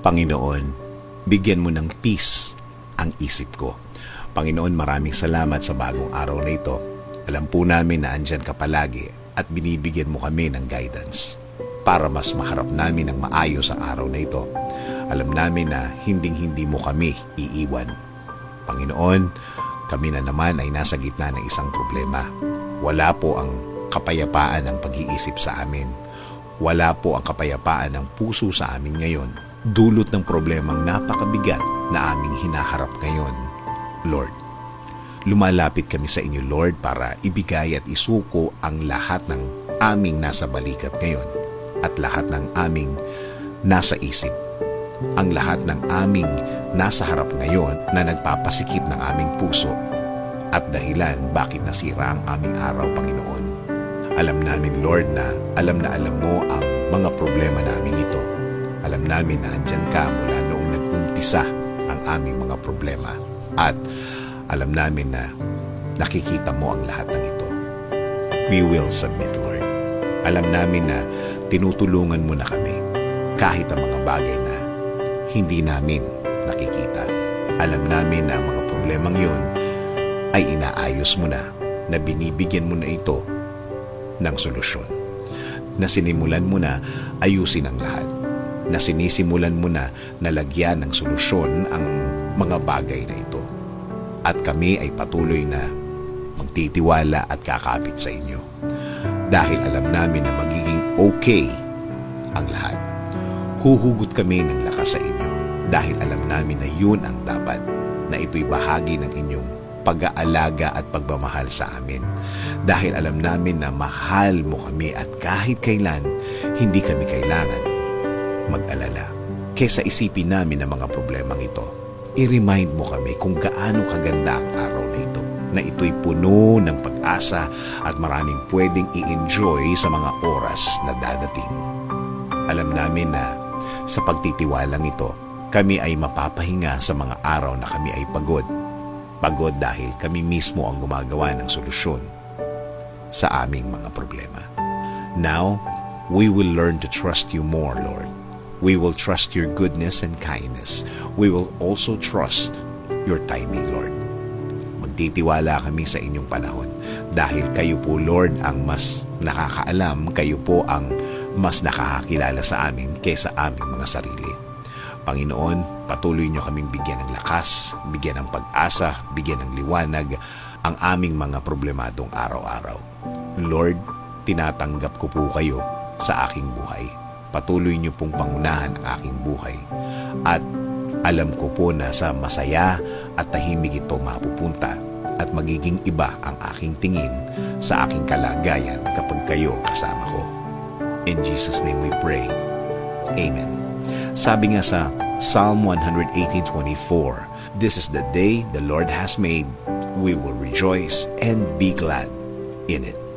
Panginoon, bigyan mo ng peace ang isip ko. Panginoon, maraming salamat sa bagong araw na ito. Alam po namin na andyan ka palagi at binibigyan mo kami ng guidance para mas maharap namin ng maayos ang araw na ito. Alam namin na hinding-hindi mo kami iiwan. Panginoon, kami na naman ay nasa gitna ng isang problema. Wala po ang kapayapaan ng pag-iisip sa amin. Wala po ang kapayapaan ng puso sa amin ngayon. Dulot ng problemang napakabigat na aming hinaharap ngayon. Lord, lumalapit kami sa inyo, Lord, para ibigay at isuko ang lahat ng aming nasa balikat ngayon at lahat ng aming nasa isip ang lahat ng aming nasa harap ngayon na nagpapasikip ng aming puso at dahilan bakit nasira ang aming araw, Panginoon. Alam namin, Lord, na alam na alam mo ang mga problema namin ito. Alam namin na andyan ka mula noong nag-umpisa ang aming mga problema. At alam namin na nakikita mo ang lahat ng ito. We will submit, Lord. Alam namin na tinutulungan mo na kami kahit ang mga bagay na hindi namin nakikita. Alam namin na ang mga problemang yon ay inaayos mo na, na binibigyan mo na ito ng solusyon. Na sinimulan mo na ayusin ang lahat. Na sinisimulan mo na nalagyan ng solusyon ang mga bagay na ito. At kami ay patuloy na magtitiwala at kakapit sa inyo. Dahil alam namin na magiging okay ang lahat huhugot kami ng lakas sa inyo dahil alam namin na yun ang dapat, na ito'y bahagi ng inyong pag-aalaga at pagmamahal sa amin. Dahil alam namin na mahal mo kami at kahit kailan, hindi kami kailangan mag-alala. Kesa isipin namin ang mga problemang ito, i-remind mo kami kung gaano kaganda ang araw na ito na ito'y puno ng pag-asa at maraming pwedeng i-enjoy sa mga oras na dadating. Alam namin na sa pagtitiwalang ito, kami ay mapapahinga sa mga araw na kami ay pagod. Pagod dahil kami mismo ang gumagawa ng solusyon sa aming mga problema. Now, we will learn to trust you more, Lord. We will trust your goodness and kindness. We will also trust your timing, Lord. Magtitiwala kami sa inyong panahon dahil kayo po, Lord, ang mas nakakaalam, kayo po ang mas nakakakilala sa amin kaysa aming mga sarili. Panginoon, patuloy niyo kaming bigyan ng lakas, bigyan ng pag-asa, bigyan ng liwanag ang aming mga problemadong araw-araw. Lord, tinatanggap ko po kayo sa aking buhay. Patuloy niyo pong pangunahan ang aking buhay. At alam ko po na sa masaya at tahimik ito mapupunta at magiging iba ang aking tingin sa aking kalagayan kapag kayo kasama ko. In Jesus' name we pray. Amen. Sabi nga sa Psalm 118.24, This is the day the Lord has made. We will rejoice and be glad in it.